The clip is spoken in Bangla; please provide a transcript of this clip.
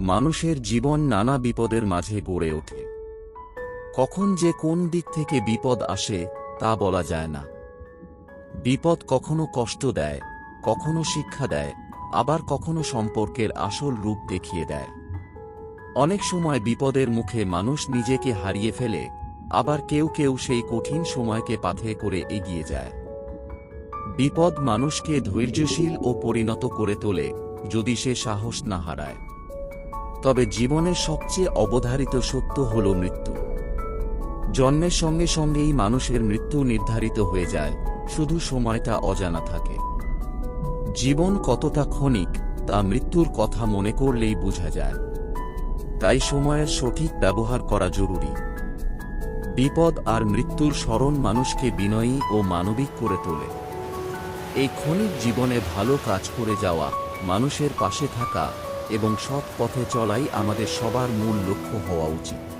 মানুষের জীবন নানা বিপদের মাঝে গড়ে ওঠে। কখন যে কোন দিক থেকে বিপদ আসে, তা বলা যায় না। বিপদ কখনো কষ্ট দেয়, কখনো শিক্ষা দেয়, আবার কখনো সম্পর্কের আসল রূপ দেখিয়ে দেয়। অনেক সময় বিপদের মুখে মানুষ নিজেকে হারিয়ে ফেলে, আবার কেউ কেউ সেই কঠিন সময়কে পাথে করে এগিয়ে যায়। বিপদ মানুষকে ধৈর্যশীল ও পরিণত করে তোলে, যদি সে সাহস না হারায়। তবে জীবনের সবচেয়ে অবধারিত সত্য হল মৃত্যু। জন্মের সঙ্গে সঙ্গেই মানুষের মৃত্যু নির্ধারিত হয়ে যায়, শুধু সময়টা অজানা থাকে। জীবন কতটা ক্ষণিক, তা মৃত্যুর কথা মনে করলেই বোঝা যায়। তাই সময়ের সঠিক ব্যবহার করা জরুরি। বিপদ আর মৃত্যুর স্মরণ মানুষকে বিনয়ী ও মানবিক করে তোলে। এই ক্ষণিক জীবনে ভালো কাজ করে যাওয়া, মানুষের পাশে থাকা এবং সৎ পথে চলাই আমাদের সবার মূল লক্ষ্য হওয়া উচিত।